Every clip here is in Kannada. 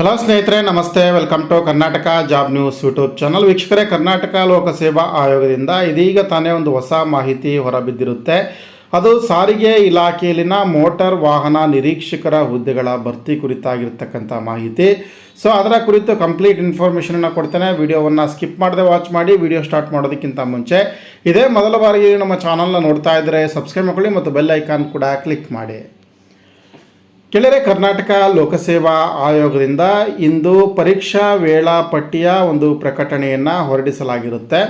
ಹಲೋ ಸ್ನೇಹಿತರೆ, ನಮಸ್ತೆ. Welcome to Karnataka job news YouTube channel ವೀಕ್ಷಕರೇ ಕರ್ನಾಟಕ ಲೋಕಸೇವಾ ಆಯೋಗದಿಂದ ಇದೀಗ ತಾನೇ ಒಂದು ಹೊಸ ಮಾಹಿತಿ ಹೊರಬಿದ್ದಿರುತ್ತೆ. ಅದು ಸಾರಿಗೆ ಇಲಾಖೆಯಲ್ಲಿನ ಮೋಟಾರ್ ವಾಹನ ನಿರೀಕ್ಷಕರ ಹುದ್ದೆಗಳ ಭರ್ತಿ ಕುರಿತಾಗಿರ್ತಕ್ಕಂಥ ಮಾಹಿತಿ. ಸೊ ಅದರ ಕುರಿತು ಕಂಪ್ಲೀಟ್ ಇನ್ಫಾರ್ಮೇಷನನ್ನು ಕೊಡ್ತೇನೆ. ವಿಡಿಯೋವನ್ನು ಸ್ಕಿಪ್ ಮಾಡದೆ ವಾಚ್ ಮಾಡಿ, ವಿಡಿಯೋ ಸ್ಟಾರ್ಟ್ ಮಾಡೋದಕ್ಕಿಂತ ಮುಂಚೆ ಇದೇ ಮೊದಲ ಬಾರಿಗೆ ನಮ್ಮ ಚಾನಲ್ನ ನೋಡ್ತಾ ಇದ್ದರೆ ಸಬ್ಸ್ಕ್ರೈಬ್ ಮಾಡ್ಕೊಳ್ಳಿ ಮತ್ತು ಬೆಲ್ ಐಕಾನ್ ಕೂಡ ಕ್ಲಿಕ್ ಮಾಡಿ. ಕೆಳರೆ ಕರ್ನಾಟಕ ಲೋಕಸೇವಾ ಆಯೋಗದಿಂದ ಇಂದು ಪರೀಕ್ಷಾ ವೇಳಾಪಟ್ಟಿಯ ಒಂದು ಪ್ರಕಟಣೆಯನ್ನು ಹೊರಡಿಸಲಾಗಿರುತ್ತೆ.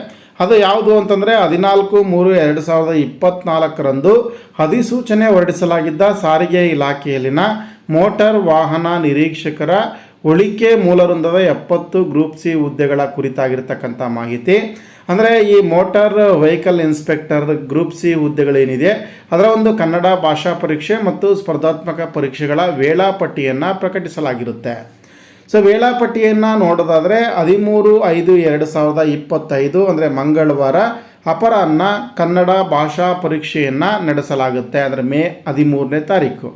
ಅದು ಯಾವುದು ಅಂತಂದರೆ, ಹದಿನಾಲ್ಕು ಮೂರು ಎರಡು ಸಾವಿರದ ಇಪ್ಪತ್ತ್ನಾಲ್ಕರಂದು ಅಧಿಸೂಚನೆ ಹೊರಡಿಸಲಾಗಿದ್ದ ಸಾರಿಗೆ ಇಲಾಖೆಯಲ್ಲಿನ ಮೋಟಾರ್ ವಾಹನ ನಿರೀಕ್ಷಕರ ಉಳಿಕೆ ಮೂಲವೃಂದದ ಎಪ್ಪತ್ತು ಗ್ರೂಪ್ ಸಿ ಹುದ್ದೆಗಳ ಕುರಿತಾಗಿರ್ತಕ್ಕಂಥ ಮಾಹಿತಿ. ಅಂದರೆ ಈ motor vehicle inspector group C ಹುದ್ದೆಗಳೇನಿದೆ, ಅದರ ಒಂದು ಕನ್ನಡ ಭಾಷಾ ಪರೀಕ್ಷೆ ಮತ್ತು ಸ್ಪರ್ಧಾತ್ಮಕ ಪರೀಕ್ಷೆಗಳ ವೇಳಾಪಟ್ಟಿಯನ್ನು ಪ್ರಕಟಿಸಲಾಗಿರುತ್ತೆ. ಸೊ ವೇಳಾಪಟ್ಟಿಯನ್ನು ನೋಡೋದಾದರೆ ಹದಿಮೂರು ಐದು ಎರಡು ಸಾವಿರದ ಇಪ್ಪತ್ತೈದು, ಅಂದರೆ ಮಂಗಳವಾರ ಅಪರಾಹ್ನ ಕನ್ನಡ ಭಾಷಾ ಪರೀಕ್ಷೆಯನ್ನು ನಡೆಸಲಾಗುತ್ತೆ, ಅಂದರೆ ಮೇ ಹದಿಮೂರನೇ ತಾರೀಕು.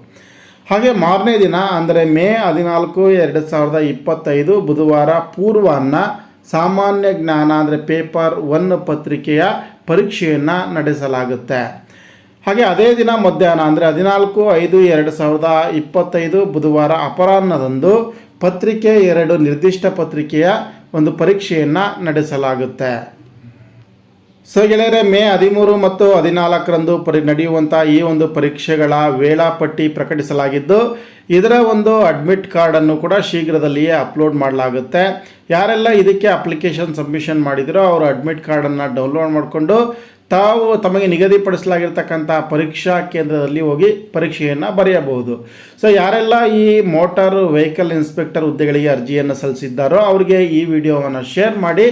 ಹಾಗೆ ಮಾರನೇ ದಿನ, ಅಂದರೆ ಮೇ ಹದಿನಾಲ್ಕು ಎರಡು ಸಾವಿರದ ಇಪ್ಪತ್ತೈದು, ಬುಧವಾರ ಪೂರ್ವಾಹ್ನ ಸಾಮಾನ್ಯ ಜ್ಞಾನ ಅಂದರೆ ಪೇಪರ್ ಒನ್ ಪತ್ರಿಕೆಯ ಪರೀಕ್ಷೆಯನ್ನು ನಡೆಸಲಾಗುತ್ತೆ. ಹಾಗೆ ಅದೇ ದಿನ ಮಧ್ಯಾಹ್ನ ಅಂದರೆ ಹದಿನಾಲ್ಕು, ಐದು, ಎರಡು ಸಾವಿರದ ಇಪ್ಪತ್ತೈದು ಬುಧವಾರ ಅಪರಾಹ್ನದಂದು ಪತ್ರಿಕೆ ಎರಡು ನಿರ್ದಿಷ್ಟ ಪತ್ರಿಕೆಯ ಒಂದು ಪರೀಕ್ಷೆಯನ್ನು ನಡೆಸಲಾಗುತ್ತೆ. ಸೊ ಗೆಳೆಯರೆ, ಮೇ ಹದಿಮೂರು ಮತ್ತು ಹದಿನಾಲ್ಕರಂದು ಪರಿ ನಡೆಯುವಂಥ ಈ ಒಂದು ಪರೀಕ್ಷೆಗಳ ವೇಳಾಪಟ್ಟಿ ಪ್ರಕಟಿಸಲಾಗಿದ್ದು, ಇದರ ಒಂದು ಅಡ್ಮಿಟ್ ಕಾರ್ಡನ್ನು ಕೂಡ ಶೀಘ್ರದಲ್ಲಿಯೇ ಅಪ್ಲೋಡ್ ಮಾಡಲಾಗುತ್ತೆ. ಯಾರೆಲ್ಲ ಇದಕ್ಕೆ ಅಪ್ಲಿಕೇಶನ್ ಸಬ್ಮಿಷನ್ ಮಾಡಿದಿರೋ ಅವರು ಅಡ್ಮಿಟ್ ಕಾರ್ಡನ್ನು ಡೌನ್ಲೋಡ್ ಮಾಡಿಕೊಂಡು, ತಾವು ತಮಗೆ ನಿಗದಿಪಡಿಸಲಾಗಿರ್ತಕ್ಕಂಥ ಪರೀಕ್ಷಾ ಕೇಂದ್ರದಲ್ಲಿ ಹೋಗಿ ಪರೀಕ್ಷೆಯನ್ನು ಬರೆಯಬಹುದು. ಸೊ ಯಾರೆಲ್ಲ ಈ ಮೋಟಾರ್ ವೆಹಿಕಲ್ ಇನ್ಸ್ಪೆಕ್ಟರ್ ಹುದ್ದೆಗಳಿಗೆ ಅರ್ಜಿಯನ್ನು ಸಲ್ಲಿಸಿದ್ದಾರೋ ಅವರಿಗೆ ಈ ವಿಡಿಯೋವನ್ನು ಶೇರ್ ಮಾಡಿ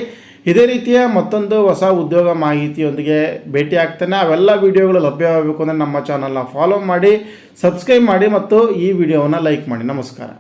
ಇದೇ ರೀತಿಯ ಮತ್ತೊಂದು ಹೊಸ ಉದ್ಯೋಗ ಮಾಹಿತಿಯೊಂದಿಗೆ ಭೇಟಿ ಆಗ್ತಾನೆ ಅವೆಲ್ಲ ವಿಡಿಯೋಗಳು ಲಭ್ಯವಾಗಬೇಕು ಅಂದರೆ ನಮ್ಮ ಚಾನಲ್ನ ಫಾಲೋ ಮಾಡಿ ಸಬ್ಸ್ಕ್ರೈಬ್ ಮಾಡಿ ಮತ್ತು ಈ ವಿಡಿಯೋವನ್ನು ಲೈಕ್ ಮಾಡಿ. ನಮಸ್ಕಾರ.